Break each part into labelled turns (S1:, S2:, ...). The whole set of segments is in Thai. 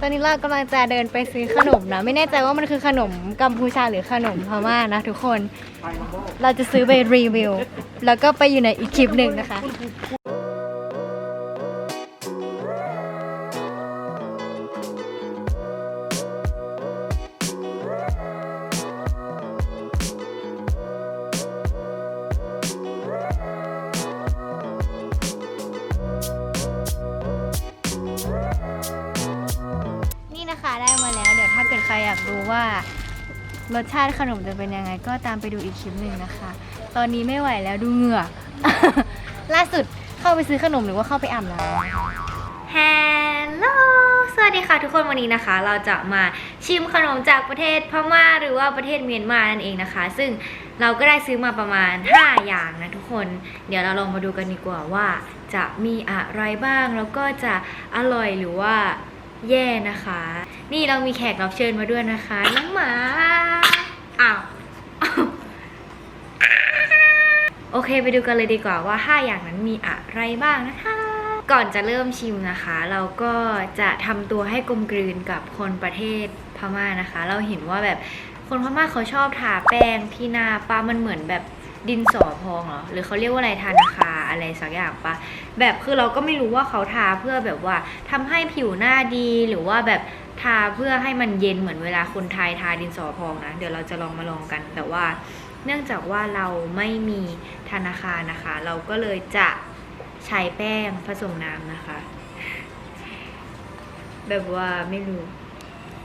S1: ตอนนี้เรากำลังจะเดินไปซื้อขนมนะ ไม่แน่ใจว่ามันคือขนมกัมพูชาหรือขนมพม่านะทุกคน เราจะซื้อไปรีวิว แล้วก็ไปอยู่ในอีกคลิปหนึ่งนะคะ รสชาติขนมจะเป็นยังไง ก็ตามไปดูอีกคลิปหนึ่งนะคะ ตอนนี้ไม่ไหวแล้วดูเหงื่อ ล่าสุดเข้าไปซื้อขนมหรือว่าเข้าไปอาบน้ำ
S2: ฮัลโหลสวัสดีค่ะทุกคนวันนี้นะคะ เราจะมาชิมขนมจากประเทศพม่าหรือว่าประเทศเมียนมานั่นเองนะคะ ซึ่งเราก็ได้ซื้อมาประมาณ 5 อย่างนะทุกคน เดี๋ยวเราลองมาดูกันดีกว่าว่าจะมีอะไรบ้างแล้วก็จะอร่อยหรือว่า แย่นะคะ นี่เรามีแขกรับเชิญมาด้วยนะคะน้องหมาอ้าวโอเคไปดูกันเลยดีกว่าว่า 5 อย่างนั้นมีอะไรบ้างนะคะ ก่อนจะเริ่มชิมนะคะ เราก็จะทำตัวให้กลมกลืนกับคนประเทศพม่านะคะ เราเห็นว่าแบบคนพม่าเขาชอบทาแป้งที่หน้าป้ามันเหมือนแบบ ดินสอพองเหรอหรือเขาเรียกว่าอะไรทานาคาอะไรสักอย่างปะแบบคือเราก็ไม่รู้ว่าเขาทาเพื่อแบบว่าทำให้ผิวหน้าดีหรือว่าแบบทาเพื่อให้มันเย็นเหมือนเวลาคนไทยทาดินสอพองนะ เดี๋ยวเราจะลองมาลองกันแต่ว่า เนื่องจากว่าเราไม่มีธนาคารนะคะ เราก็เลยจะใช้แป้งผสมน้ำนะคะ แบบว่าไม่รู้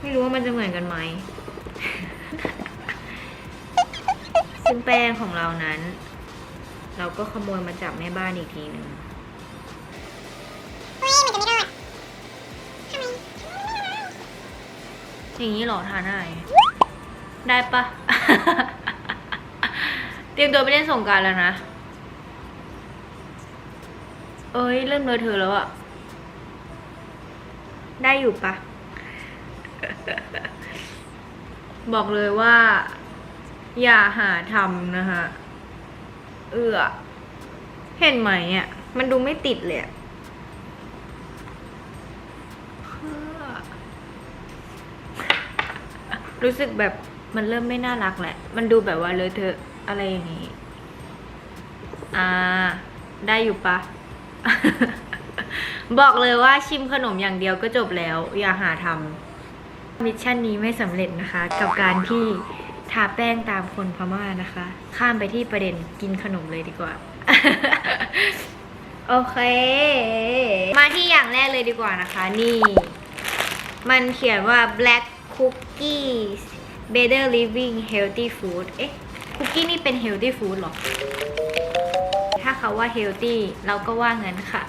S2: ไม่รู้ว่ามันจะเหมือนกันไหม ซึ่งแป้งของเรานั้น เราก็ขโมยมาจากแม่บ้านอีกทีหนึ่งอย่างนี้เหรอทานได้ได้ปะเตรียมตัวไปเล่นสงกรารแล้วนะ เอ้ยเริ่มเลอะเธอะแล้วอะได้อยู่ปะ บอกเลยว่า อย่าหาทำนะคะเอือเห็นไหมอะ มันดูไม่ติดเลยรู้สึกแบบมันเริ่มไม่น่ารักแหละ มันดูแบบว่าเลอะเทออะไรอย่างนี้ อ่า ได้อยู่ปะ บอกเลยว่าชิมขนมอย่างเดียวก็จบแล้ว อย่าหาทำมิชชั่นนี้ไม่สำเร็จนะคะ กับการที่ ทาแป้งตามคนพม่านะคะ ข้ามไปที่ประเด็นกินขนมเลยดีกว่า โอเค มาที่อย่างแรกเลยดีกว่านะคะ นี่ มันเขียนว่า black cookies better living healthy food เอ๊ะ คุกกี้นี่เป็น healthy food หรอ ถ้าเขาว่า healthy เราก็ว่างั้นค่ะ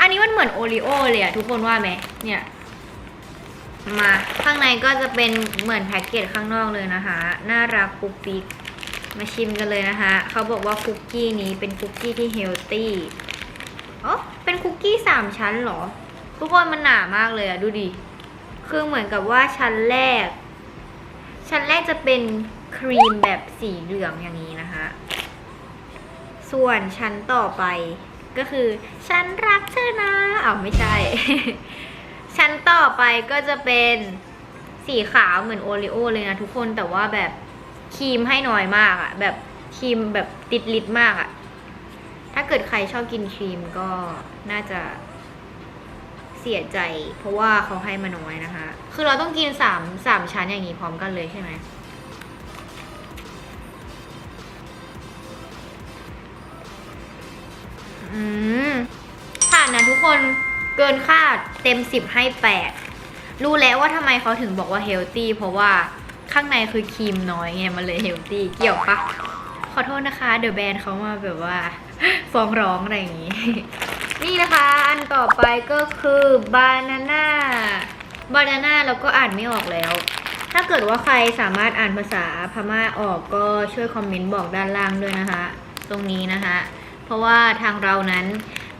S2: อันนี้มันเหมือนโอรีโอเลยอะทุกคนว่าไหมเนี่ย มาข้างในก็จะเป็นเหมือนแพ็กเกจข้างนอกเลยนะคะ น่ารักปุ๊กปิ๊กมาชิมกันเลยนะคะเขาบอกว่าคุกกี้นี้เป็นคุกกี้ที่เฮลตี้อ๋อเป็นคุกกี้สามชั้นเหรอ ทุกคนมันหนามากเลยอะดูดิ คือเหมือนกับว่าชั้นแรก ชั้นแรกจะเป็นครีมแบบสีเหลืองอย่างนี้นะคะ ส่วนชั้นต่อไปก็คือ ฉันรักเธอนะอ้าวไม่ใช่ ชั้นต่อไปก็จะเป็นสีขาวเหมือนโอริโอเลยนะทุกคนแต่ว่าแบบครีมให้น้อยมากอะแบบครีมแบบติดลิดมากอะถ้าเกิดใครชอบกินครีมก็น่าจะเสียใจ เพราะว่าเขาให้มาน้อยนะคะ คือเราต้องกินสามสามชั้นอย่างนี้พร้อมกันเลยใช่ไหมอืมผ่านนะทุกคน เกินคาดเต็มสิบให้แปดรู้แล้วว่าทำไมเขาถึงบอกว่าเฮลตี้เพราะว่าข้างในคือครีมน้อยไงมันเลยเฮลตี้เกี่ยวปะขอโทษนะคะเดอะแบรนด์เขามาแบบว่าฟ้องร้องอะไรอย่างงี้ นี่นะคะ อันต่อไปก็คือบานาน่าบานาน่าเราก็อ่านไม่ออกแล้ว ถ้าเกิดว่าใครสามารถอ่านภาษาพม่าออกก็ช่วยคอมเมนต์บอกด้านล่างด้วยนะคะ ตรงนี้นะคะ เพราะว่าทางเรานั้น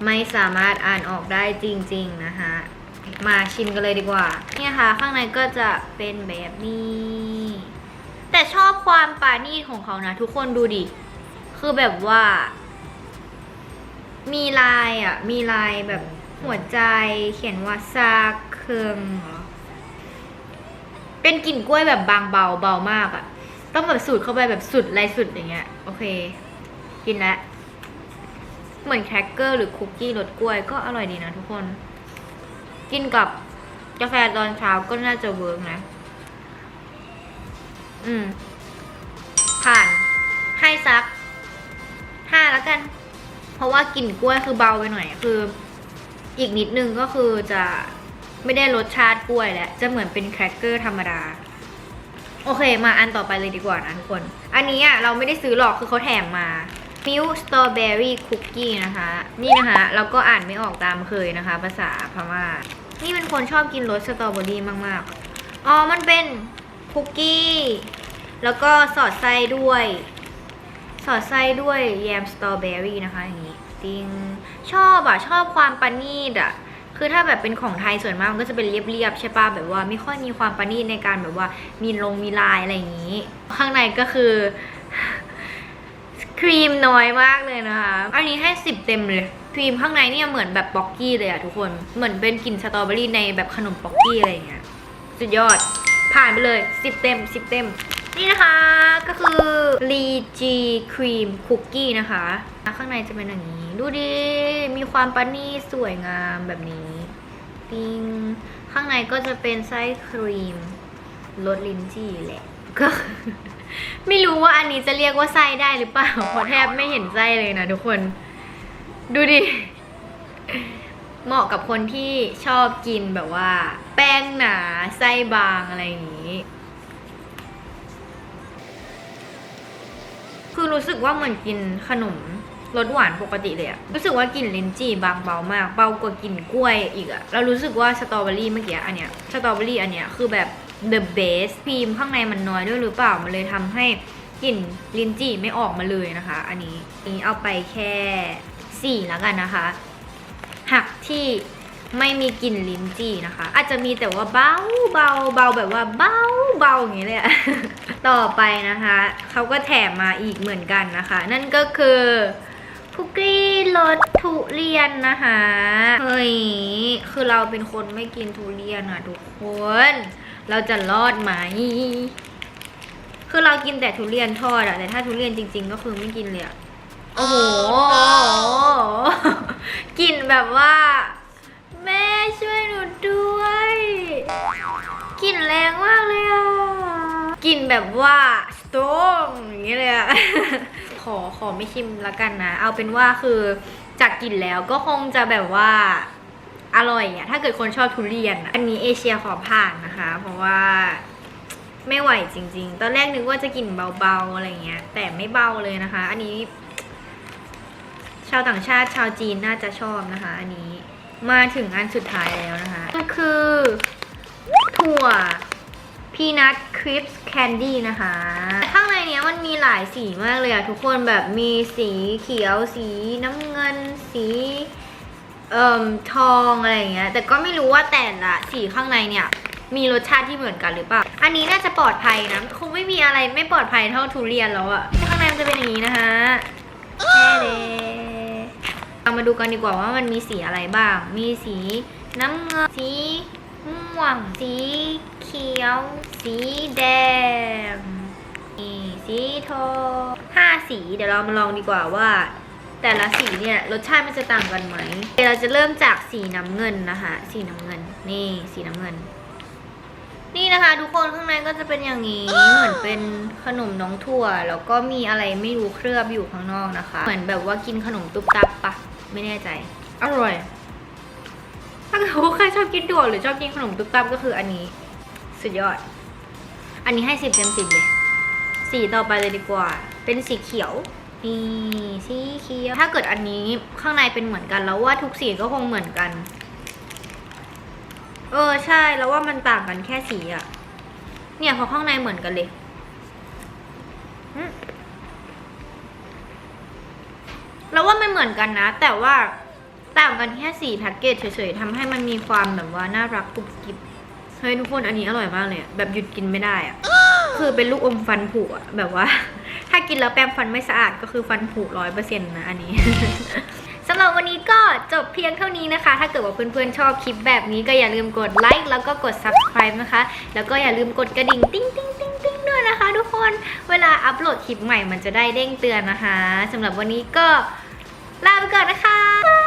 S2: ไม่สามารถอ่านออกได้จริง ๆ นะคะมาชิมกันเลยดีกว่า เนี่ยค่ะ ข้างในก็จะเป็นแบบนี้ แต่ชอบความปานีตของเขานะ ทุกคนดูดิ คือแบบว่า มีลายอะ มีลายแบบหัวใจเขียนว่าซักเคืองเหรอ เป็นกลิ่นกล้วยแบบบางเบาเบามากอะต้องแบบสูดเข้าไปแบบสุดไรสุดอย่างเงี้ย โอเค กินแล้ว เหมือนแครกเกอร์หรือคุกกี้รสกล้วยก็อร่อยดีนะทุกคน กินกับกาแฟตอนเช้าก็น่าจะเวิร์กนะ อืม ผ่านให้ซักห้าแล้วกัน เพราะว่ากลิ่นกล้วยคือเบาไปหน่อยคือ อีกนิดนึงก็คือจะไม่ได้รสชาติกล้วยแล้วจะเหมือนเป็นแครกเกอร์ธรรมดา โอเค มาอันต่อไปเลยดีกว่านะทุกคน อันนี้อะเราไม่ได้ซื้อหรอกคือเขาแถมมา มิลสตรอเบอรี่คุกกี้นะคะ นี่นะคะเราก็อ่านไม่ออกตามเคยนะคะ ภาษาพม่า นี่เป็นคนชอบกินรสสตรอเบอรี่มากๆ อ๋อ มันเป็นคุกกี้ แล้วก็สอดไส้ด้วย สอดไส้ด้วยแยมสตรอเบอรี่นะคะอย่างนี้จริงชอบอะชอบความปานีดอะคือถ้าแบบเป็นของไทยส่วนมากมันก็จะเป็นเรียบๆใช่ป่ะแบบว่าไม่ค่อยมีความปานีตในการแบบว่ามีลงมีลายอะไรอย่างนี้ ข้างในก็คือ ครีมน้อยมากเลยนะคะ อันนี้ให้สิบเต็มเลย ครีมข้างในเนี่ยเหมือนแบบป๊อกกี้เลยอะทุกคน เหมือนเป็นกลิ่นสตรอเบอรี่ในแบบขนมป๊อกกี้อะไรอย่างเงี้ย สุดยอด ผ่านไปเลยสิบเต็มสิบเต็ม นี่นะคะ ก็คือลีจีครีมคุกกี้นะคะ ข้างในจะเป็นอย่างนี้ ดูดิ มีความปานี่สวยงามแบบนี้ปิงข้างในก็จะเป็นไส้ครีมรสลิ้นจี่แหละ ก็ ไม่รู้ว่าอันนี้จะเรียกว่าไส้ได้หรือเปล่าเพราะแทบไม่เห็นไส้เลยนะทุกคน ดูดิ เหมาะกับคนที่ชอบกินแบบว่า แป้งหนาไส้บางอะไรอย่างนี้ คือรู้สึกว่าเหมือนกินขนมรสหวานปกติเลยอะรู้สึกว่ากลิ่นลิ้นจี่บางเบามาก เบากว่ากลิ่นกล้วยอีกอะแล้วรู้สึกว่าสตรอเบอรี่เมื่อกี้อันเนี้ย สตรอเบอรี่อันเนี้ยคือแบบ the best ครีมข้างในมันน้อยด้วยหรือเปล่า มันเลยทำให้กลิ่นลิ้นจี่ไม่ออกมาเลยนะคะ อันนี้นี้เอาไปแค่สี่แล้วกันนะคะ หักที่ไม่มีกลิ่นลิ้นจี่นะคะ อาจจะมีแต่ว่าเบาเบาเบาแบบว่าเบาเบาอย่างนี้เลยอะต่อไปนะคะเขาก็แถมมาอีกเหมือนกันนะคะ นั่นก็คือคุกกี้รสทุเรียนนะคะ เฮ้ย คือเราเป็นคนไม่กินทุเรียนอะทุกคน เราจะรอดไหม คือเรากินแต่ทุเรียนทอดอะแต่ถ้าทุเรียนจริง ๆ ก็คือไม่กินเลยอะโอ้โหกลิ่นแบบว่า แม่ช่วยหนูด้วย กลิ่นแรงมากเลยอะกลิ่นแบบว่าสตรองอย่างเงี้ยเลยอะขอขอไม่ชิมละกันนะ เอาเป็นว่าคือจากกลิ่นแล้วก็คงจะแบบว่า อร่อยอะถ้าเกิดคนชอบทุเรียนอะอันนี้เอเชียขอผ่านนะคะ เพราะว่าไม่ไหวจริง ๆ ตอนแรกนึกว่าจะกลิ่นเบาๆอะไรเงี้ย แต่ไม่เบาเลยนะคะ อันนี้ ชาวต่างชาติชาวจีนน่าจะชอบนะคะ อันนี้มาถึงอันสุดท้ายแล้วนะคะก็คือ ถั่วพีนัทคริปส์แคนดี้นะคะ ข้างในเนี้ยมันมีหลายสีมากเลยอะทุกคนแบบมีสีเขียวสีน้ำเงินสี เอ่มทองอะไรอย่างเงี้ยแต่ก็ไม่รู้ว่าแต่ละสีข้างในเนี่ย มีรสชาติที่เหมือนกันหรือเปล่า อันนี้น่าจะปลอดภัยนะคงไม่มีอะไรไม่ปลอดภัยเท่าทุเรียนแล้วอะข้างในมันจะเป็นอย่างนี้นะคะแค่เดเรามาดูกันดีกว่าว่ามันมีสีอะไรบ้าง มีสีน้ำเงิน สีม่วง สีเขียว สีแดงสีทองห้าสี เดี๋ยวเรามาลองดีกว่าว่า แต่ละสีเนี่ยรสชาติมันจะต่างกันไหมเราจะเริ่มจากสีน้ำเงินนะคะ สีน้ำเงิน นี่สีน้ำเงิน นี่นะคะ ทุกคนข้างในก็จะเป็นอย่างนี้ เหมือนเป็นขนมน้องถั่ว แล้วก็มีอะไรไม่รู้เคลือบอยู่ข้างนอกนะคะ เหมือนแบบว่ากินขนมตุ๊บตับปะไม่แน่ใจ อร่อย ถ้าเกิดว่าใครชอบกินถั่วหรือชอบกินขนมตุ๊บตับก็คืออันนี้ สุดยอด อันนี้ให้สิบเต็มสิบเลย สีต่อไปเลยดีกว่า เป็นสีเขียว นี่สีเขียวถ้าเกิดอันนี้ข้างในเป็นเหมือนกันแล้วว่าทุกสีก็คงเหมือนกัน เออใช่แล้วว่ามันต่างกันแค่สีอะเนี่ยพอข้างในเหมือนกันเลยแล้วว่ามันเหมือนกันนะ แต่ว่าต่างกันแค่สีแพ็กเกจเฉยๆทำให้มันมีความแบบว่าน่ารักกุบกิบเฮ้ยทุกคนอันนี้อร่อยมากเลยแบบหยุดกินไม่ได้อะคือเป็นลูกอมฟันผุอะแบบว่าากินแล้วแปรงฟันไม่สะอาดก็คือฟันผุร้อยเปอร์เซ็นต์นะอันนี้ สำหรับวันนี้ก็จบเพียงเท่านี้นะคะ ถ้าเกิดว่าเพื่อนๆชอบคลิปแบบนี้ก็อย่าลืมกดไลค์แล้วก็กด subscribe นะคะ แล้วก็อย่าลืมกดกระดิ่งติ๊งติ๊งติ๊งติ๊งด้วยนะคะ ทุกคน เวลาอัปโหลดคลิปใหม่มันจะได้เด้งเตือนนะคะสำหรับวันนี้ก็ลาไปก่อนนะคะ